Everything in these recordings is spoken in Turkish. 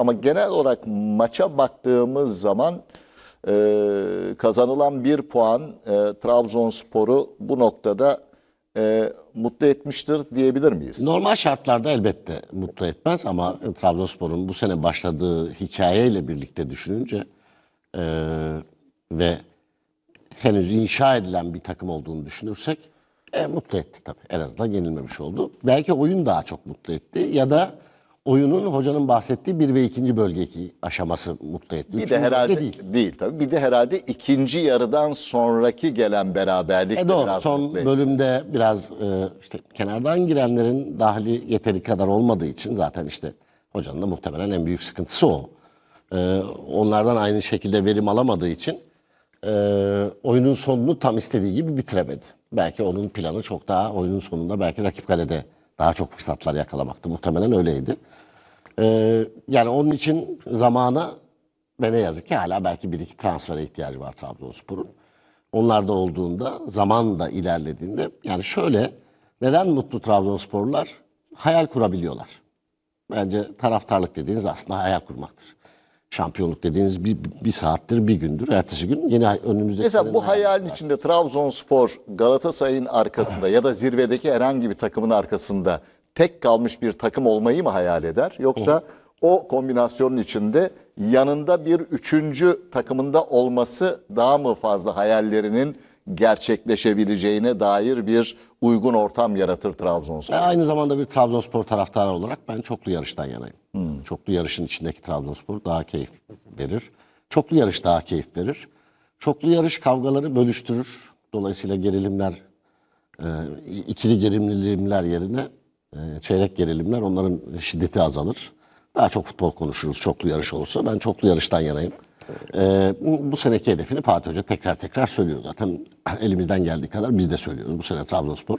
ama genel olarak maça baktığımız zaman e, kazanılan bir puan e, Trabzonspor'u bu noktada e, mutlu etmiştir diyebilir miyiz? Normal şartlarda elbette mutlu etmez ama Trabzonspor'un bu sene başladığı hikayeyle birlikte düşününce e, ve henüz inşa edilen bir takım olduğunu düşünürsek e, mutlu etti tabii. En azından yenilmemiş oldu. Belki oyun daha çok mutlu etti ya da oyunun hocanın bahsettiği bir ve ikinci bölgeki aşaması mutlu etti. Bir Üçüncü de bölge herhalde değil. değil. tabii. Bir de herhalde ikinci yarıdan sonraki gelen beraberlik E doğru. biraz Son mutlu etti. bölümde biraz e, işte kenardan girenlerin dahili yeteri kadar olmadığı için zaten işte hocanın da muhtemelen en büyük sıkıntısı o. E, onlardan aynı şekilde verim alamadığı için e, oyunun sonunu tam istediği gibi bitiremedi. Belki onun planı çok daha oyunun sonunda belki rakip kalede daha çok fırsatlar yakalamaktı. Muhtemelen öyleydi. E, yani onun için zamana ve ne yazık ki hala belki bir iki transfere ihtiyacı var Trabzonspor'un. Onlar da olduğunda, zaman da ilerlediğinde yani şöyle neden mutlu Trabzonsporlular? Hayal kurabiliyorlar. Bence taraftarlık dediğiniz aslında hayal kurmaktır. Şampiyonluk dediğiniz bir, bir saattir, bir gündür. Ertesi gün ay- önümüzdeki Mesela bu hayali hayalin var. içinde Trabzonspor Galatasaray'ın arkasında ya da zirvedeki herhangi bir takımın arkasında tek kalmış bir takım olmayı mı hayal eder? Yoksa o kombinasyonun içinde yanında bir üçüncü takımında olması daha mı fazla hayallerinin gerçekleşebileceğine dair bir uygun ortam yaratır Trabzonspor? E, aynı zamanda bir Trabzonspor taraftarı olarak ben çoklu yarıştan yanayım. Çoklu yarışın içindeki Trabzonspor daha keyif verir. Çoklu yarış daha keyif verir. Çoklu yarış kavgaları bölüştürür. Dolayısıyla gerilimler, e, ikili gerilimler yerine e, çeyrek gerilimler onların şiddeti azalır. Daha çok futbol konuşuruz çoklu yarış olursa. Ben çoklu yarıştan yanayım. E, bu seneki hedefini Fatih Hoca tekrar tekrar söylüyor zaten. Elimizden geldiği kadar biz de söylüyoruz bu sene Trabzonspor.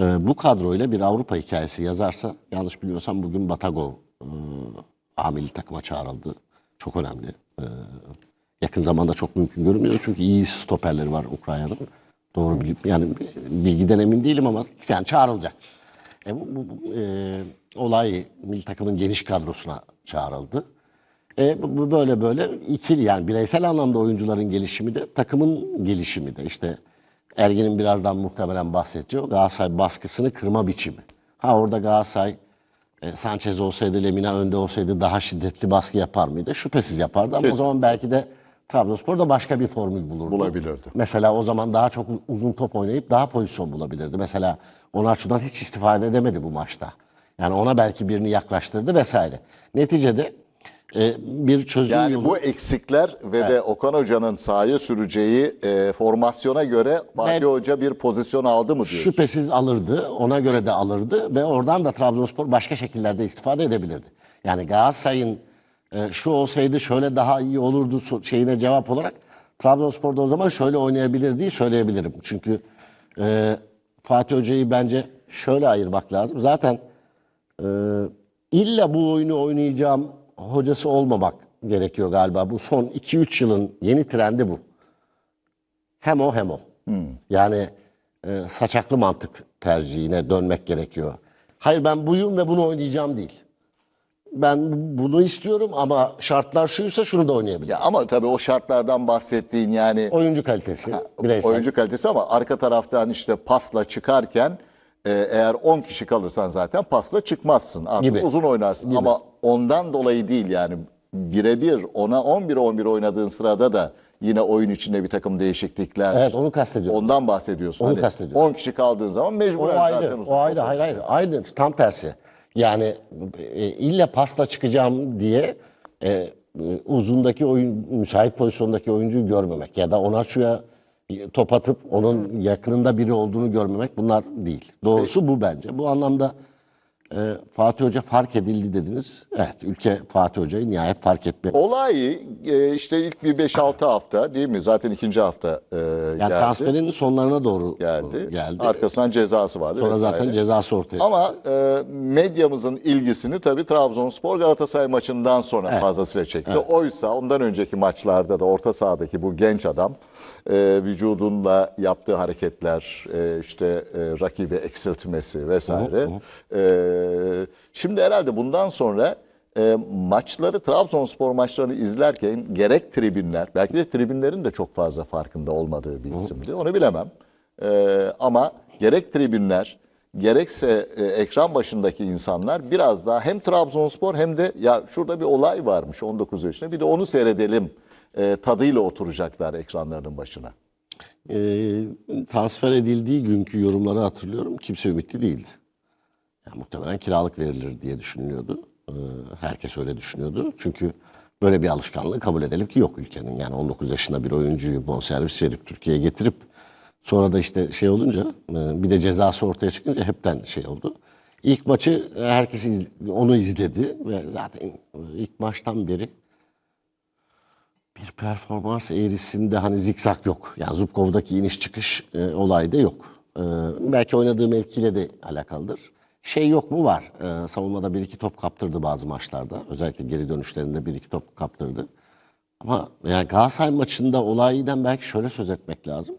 Ee, bu kadroyla bir Avrupa hikayesi yazarsa, yanlış bilmiyorsam bugün Batagov e, A milli takıma çağrıldı. Çok önemli. Ee, yakın zamanda çok mümkün görünmüyor çünkü iyi stoperleri var Ukrayna'nın. Doğru bilip yani bilgiden emin değilim ama yani çağrılacak. E, bu, bu- bu, e, olay milli takımın geniş kadrosuna çağrıldı. E, bu, böyle böyle ikili yani bireysel anlamda oyuncuların gelişimi de takımın gelişimi de işte Ergin'in birazdan muhtemelen bahsedeceği o Galatasaray baskısını kırma biçimi. Ha orada Galatasaray e, Sanchez olsaydı, Lemina önde olsaydı daha şiddetli baskı yapar mıydı? Şüphesiz yapardı ama o zaman belki de Trabzonspor da başka bir formül bulurdu. Bulabilirdi. Mesela o zaman daha çok uzun top oynayıp daha pozisyon bulabilirdi. Mesela Onarçu'dan hiç istifade edemedi bu maçta. Yani ona belki birini yaklaştırdı vesaire. Neticede e, bir çözüm Yani yolu... bu eksikler ve de Okan Hoca'nın sahaya süreceği e, formasyona göre Fatih Hoca bir pozisyon aldı mı diyorsun? Şüphesiz alırdı. Ona göre de alırdı ve oradan da Trabzonspor başka şekillerde istifade edebilirdi. Yani Galatasaray'ın e, şu olsaydı şöyle daha iyi olurdu şeyine cevap olarak Trabzonspor'da o zaman şöyle oynayabilirdi söyleyebilirim. Çünkü e, Fatih Hoca'yı bence şöyle ayırmak lazım. Zaten e, illa bu oyunu oynayacağım hocası olmamak gerekiyor galiba. Bu son 2-3 yılın yeni trendi bu. Hem o hem o. Yani e, saçaklı mantık tercihine dönmek gerekiyor. Hayır ben buyum ve bunu oynayacağım değil. Ben bunu istiyorum ama şartlar şuysa şunu da oynayabilirim. Ya ama tabii o şartlardan bahsettiğin yani Oyuncu kalitesi, bireysel. oyuncu kalitesi ama arka taraftan işte pasla çıkarken e, eğer 10 kişi kalırsan zaten pasla çıkmazsın. Artık Gibi. uzun oynarsın ama ondan dolayı değil yani birebir ona 11 11 oynadığın sırada da yine oyun içinde bir takım değişiklikler. Evet onu kastediyorum. Ondan bahsediyorsun. Onu Hani kastediyorum. 10 kişi kaldığın zaman O mecburen ayrı, zaten uzun o ayrı, hayır hayır. Aynı, tam tersi. Yani e, illa pasla çıkacağım diye e, e, uzundaki oyun, müsait pozisyondaki oyuncuyu görmemek ya da ona şuya top atıp onun yakınında biri olduğunu görmemek bunlar değil. Doğrusu bu bence. Bu anlamda e, Fatih Hoca fark edildi dediniz. Evet, ülke Fatih Hoca'yı nihayet fark etme. Olay e, işte ilk bir 5-6 hafta değil mi? Zaten ikinci hafta e, Yani geldi. transferin sonlarına doğru geldi. geldi. Arkasından cezası vardı Sonra vesaire. zaten cezası ortaya Ama e, medyamızın ilgisini tabii Trabzonspor Galatasaray maçından sonra fazlasıyla çekti. Oysa ondan önceki maçlarda da orta sahadaki bu genç adam e, vücudunla yaptığı hareketler, e, işte e, rakibi eksiltmesi vesaire. E, şimdi herhalde bundan sonra e, maçları, Trabzonspor maçlarını izlerken gerek tribünler, belki de tribünlerin de çok fazla farkında olmadığı bir isimdi. Onu bilemem. E, ama gerek tribünler, gerekse e, ekran başındaki insanlar biraz daha hem Trabzonspor hem de ya şurada bir olay varmış 19 yaşında bir de onu seyredelim e, tadıyla oturacaklar ekranlarının başına. Ee, transfer edildiği günkü yorumları hatırlıyorum. Kimse ümitli değildi. Yani muhtemelen kiralık verilir diye düşünülüyordu. Ee, herkes öyle düşünüyordu. Çünkü böyle bir alışkanlığı kabul edelim ki yok ülkenin. Yani 19 yaşında bir oyuncuyu bonservis verip Türkiye'ye getirip sonra da işte şey olunca e, bir de cezası ortaya çıkınca hepten şey oldu. İlk maçı herkes onu izledi ve zaten ilk maçtan beri bir performans eğrisinde hani zikzak yok. Yani Zubkov'daki iniş çıkış e, olayı da yok. E, belki oynadığı mevkiyle de alakalıdır. Şey yok mu var. E, savunmada bir iki top kaptırdı bazı maçlarda. Özellikle geri dönüşlerinde bir iki top kaptırdı. Ama yani Galatasaray maçında olaydan belki şöyle söz etmek lazım.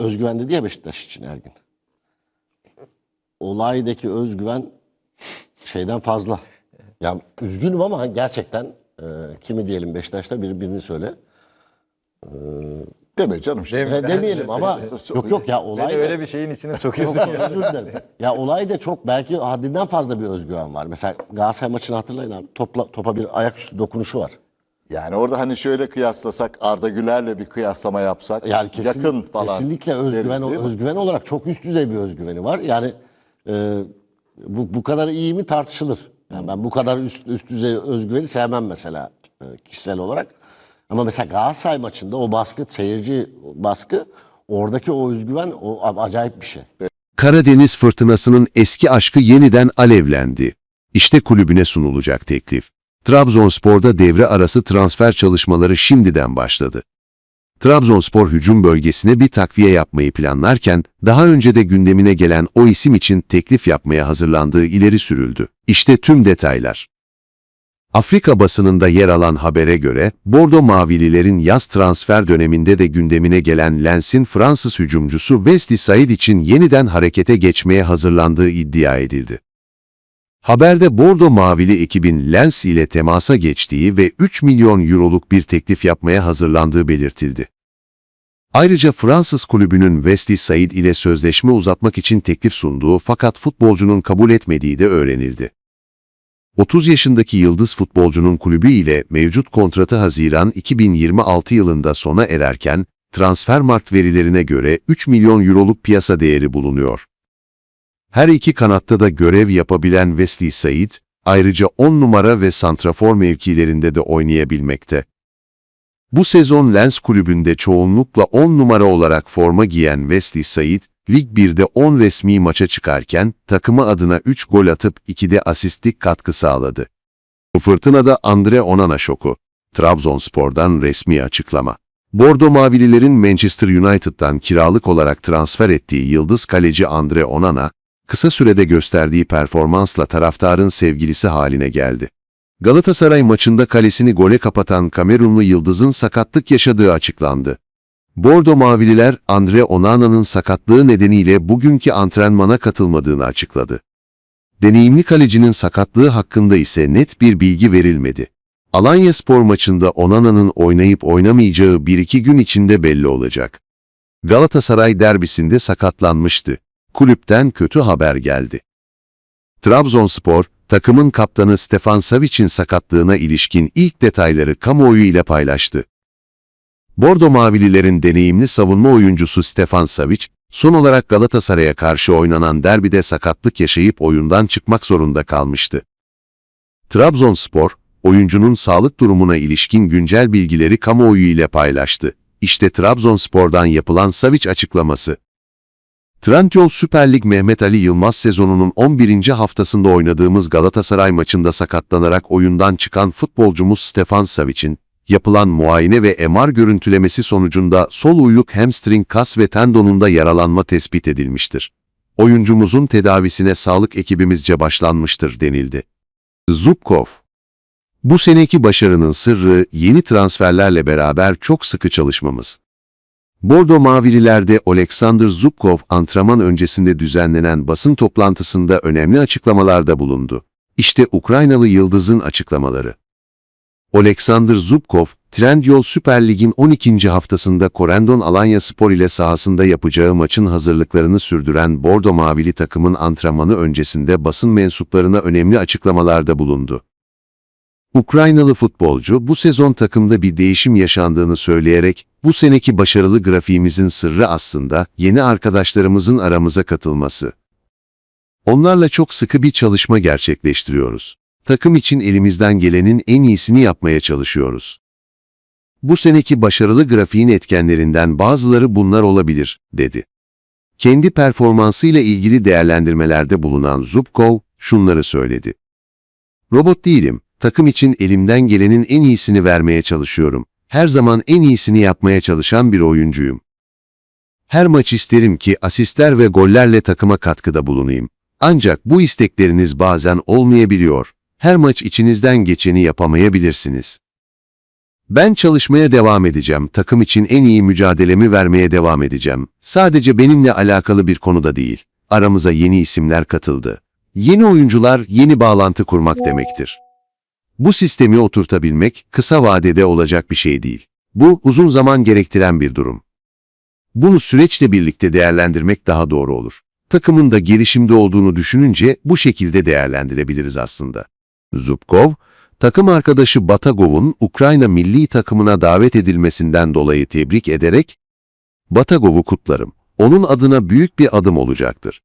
Özgüven dedi ya Beşiktaş için Ergin. Olaydaki özgüven şeyden fazla. Ya üzgünüm ama gerçekten e, kimi diyelim Beşiktaş'ta bir, birini söyle. Deme canım. şimdi. E, demeyelim ama yok yok ya olay Beni da- öyle bir şeyin içine sokuyorsun Yok, ya. özür dilerim. Ya olay da çok belki haddinden fazla bir özgüven var. Mesela Galatasaray maçını hatırlayın abi. Topla, topa bir ayaküstü dokunuşu var. Yani orada hani şöyle kıyaslasak Arda Güler'le bir kıyaslama yapsak Yani kesin- yakın falan. Kesinlikle özgüven deriz, özgüven olarak çok üst düzey bir özgüveni var. Yani e, bu, bu kadar iyi mi tartışılır. Yani ben bu kadar üst, üst düzey özgüveni sevmem mesela e, kişisel olarak. Ama mesela Galatasaray maçında o baskı, seyirci baskı, oradaki o özgüven o acayip bir şey. Karadeniz fırtınasının eski aşkı yeniden alevlendi. İşte kulübüne sunulacak teklif. Trabzonspor'da devre arası transfer çalışmaları şimdiden başladı. Trabzonspor hücum bölgesine bir takviye yapmayı planlarken, daha önce de gündemine gelen o isim için teklif yapmaya hazırlandığı ileri sürüldü. İşte tüm detaylar. Afrika basınında yer alan habere göre, Bordo Mavililerin yaz transfer döneminde de gündemine gelen Lens'in Fransız hücumcusu Wesley Said için yeniden harekete geçmeye hazırlandığı iddia edildi. Haberde Bordo Mavili ekibin Lens ile temasa geçtiği ve 3 milyon euroluk bir teklif yapmaya hazırlandığı belirtildi. Ayrıca Fransız kulübünün Wesley Said ile sözleşme uzatmak için teklif sunduğu fakat futbolcunun kabul etmediği de öğrenildi. 30 yaşındaki yıldız futbolcunun kulübü ile mevcut kontratı Haziran 2026 yılında sona ererken, Transfermarkt verilerine göre 3 milyon euroluk piyasa değeri bulunuyor. Her iki kanatta da görev yapabilen Wesley Said, ayrıca 10 numara ve santrafor mevkilerinde de oynayabilmekte. Bu sezon Lens kulübünde çoğunlukla 10 numara olarak forma giyen Wesley Said, Lig 1'de 10 resmi maça çıkarken takımı adına 3 gol atıp 2'de asistlik katkı sağladı. Fırtınada Andre Onana şoku. Trabzonspor'dan resmi açıklama. Bordo Mavililerin Manchester United'dan kiralık olarak transfer ettiği yıldız kaleci Andre Onana, kısa sürede gösterdiği performansla taraftarın sevgilisi haline geldi. Galatasaray maçında kalesini gole kapatan Kamerunlu yıldızın sakatlık yaşadığı açıklandı. Bordo Mavililer, Andre Onana'nın sakatlığı nedeniyle bugünkü antrenmana katılmadığını açıkladı. Deneyimli kalecinin sakatlığı hakkında ise net bir bilgi verilmedi. Alanya Spor maçında Onana'nın oynayıp oynamayacağı 1-2 gün içinde belli olacak. Galatasaray derbisinde sakatlanmıştı. Kulüpten kötü haber geldi. Trabzonspor, takımın kaptanı Stefan Savic'in sakatlığına ilişkin ilk detayları kamuoyu ile paylaştı. Bordo Mavililerin deneyimli savunma oyuncusu Stefan Savic, son olarak Galatasaray'a karşı oynanan derbide sakatlık yaşayıp oyundan çıkmak zorunda kalmıştı. Trabzonspor, oyuncunun sağlık durumuna ilişkin güncel bilgileri kamuoyu ile paylaştı. İşte Trabzonspor'dan yapılan Savic açıklaması. Trendyol Süper Lig Mehmet Ali Yılmaz sezonunun 11. haftasında oynadığımız Galatasaray maçında sakatlanarak oyundan çıkan futbolcumuz Stefan Savic'in, yapılan muayene ve MR görüntülemesi sonucunda sol uyluk hamstring kas ve tendonunda yaralanma tespit edilmiştir. Oyuncumuzun tedavisine sağlık ekibimizce başlanmıştır denildi. Zubkov Bu seneki başarının sırrı yeni transferlerle beraber çok sıkı çalışmamız. Bordo Mavililerde Oleksandr Zubkov antrenman öncesinde düzenlenen basın toplantısında önemli açıklamalarda bulundu. İşte Ukraynalı Yıldız'ın açıklamaları. Oleksandr Zubkov, Trendyol Süper Lig'in 12. haftasında Korendon Alanya Spor ile sahasında yapacağı maçın hazırlıklarını sürdüren Bordo Mavili takımın antrenmanı öncesinde basın mensuplarına önemli açıklamalarda bulundu. Ukraynalı futbolcu bu sezon takımda bir değişim yaşandığını söyleyerek bu seneki başarılı grafiğimizin sırrı aslında yeni arkadaşlarımızın aramıza katılması. Onlarla çok sıkı bir çalışma gerçekleştiriyoruz. Takım için elimizden gelenin en iyisini yapmaya çalışıyoruz. Bu seneki başarılı grafiğin etkenlerinden bazıları bunlar olabilir, dedi. Kendi performansıyla ilgili değerlendirmelerde bulunan Zubkov şunları söyledi. Robot değilim, takım için elimden gelenin en iyisini vermeye çalışıyorum. Her zaman en iyisini yapmaya çalışan bir oyuncuyum. Her maç isterim ki asistler ve gollerle takıma katkıda bulunayım. Ancak bu istekleriniz bazen olmayabiliyor. Her maç içinizden geçeni yapamayabilirsiniz. Ben çalışmaya devam edeceğim. Takım için en iyi mücadelemi vermeye devam edeceğim. Sadece benimle alakalı bir konuda değil. Aramıza yeni isimler katıldı. Yeni oyuncular yeni bağlantı kurmak demektir. Bu sistemi oturtabilmek kısa vadede olacak bir şey değil. Bu uzun zaman gerektiren bir durum. Bunu süreçle birlikte değerlendirmek daha doğru olur. Takımın da gelişimde olduğunu düşününce bu şekilde değerlendirebiliriz aslında. Zubkov, takım arkadaşı Batagov'un Ukrayna milli takımına davet edilmesinden dolayı tebrik ederek, Batagov'u kutlarım. Onun adına büyük bir adım olacaktır.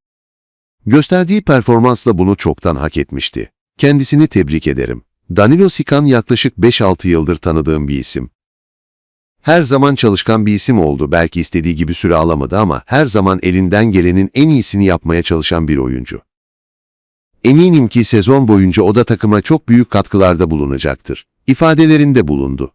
Gösterdiği performansla bunu çoktan hak etmişti. Kendisini tebrik ederim. Danilo Sikan yaklaşık 5-6 yıldır tanıdığım bir isim. Her zaman çalışkan bir isim oldu. Belki istediği gibi süre alamadı ama her zaman elinden gelenin en iyisini yapmaya çalışan bir oyuncu. Eminim ki sezon boyunca o da takıma çok büyük katkılarda bulunacaktır. İfadelerinde bulundu.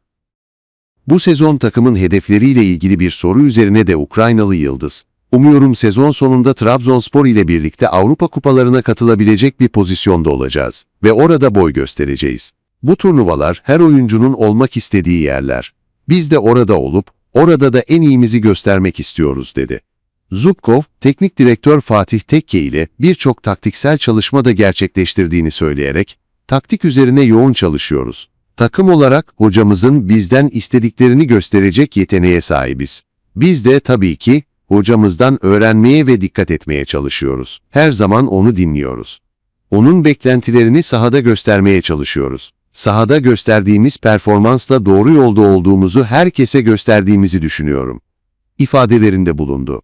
Bu sezon takımın hedefleriyle ilgili bir soru üzerine de Ukraynalı Yıldız, umuyorum sezon sonunda Trabzonspor ile birlikte Avrupa kupalarına katılabilecek bir pozisyonda olacağız ve orada boy göstereceğiz. Bu turnuvalar her oyuncunun olmak istediği yerler. Biz de orada olup, orada da en iyimizi göstermek istiyoruz dedi. Zubkov, teknik direktör Fatih Tekke ile birçok taktiksel çalışma da gerçekleştirdiğini söyleyerek, taktik üzerine yoğun çalışıyoruz. Takım olarak hocamızın bizden istediklerini gösterecek yeteneğe sahibiz. Biz de tabii ki hocamızdan öğrenmeye ve dikkat etmeye çalışıyoruz. Her zaman onu dinliyoruz. Onun beklentilerini sahada göstermeye çalışıyoruz. Sahada gösterdiğimiz performansla doğru yolda olduğumuzu herkese gösterdiğimizi düşünüyorum. İfadelerinde bulundu.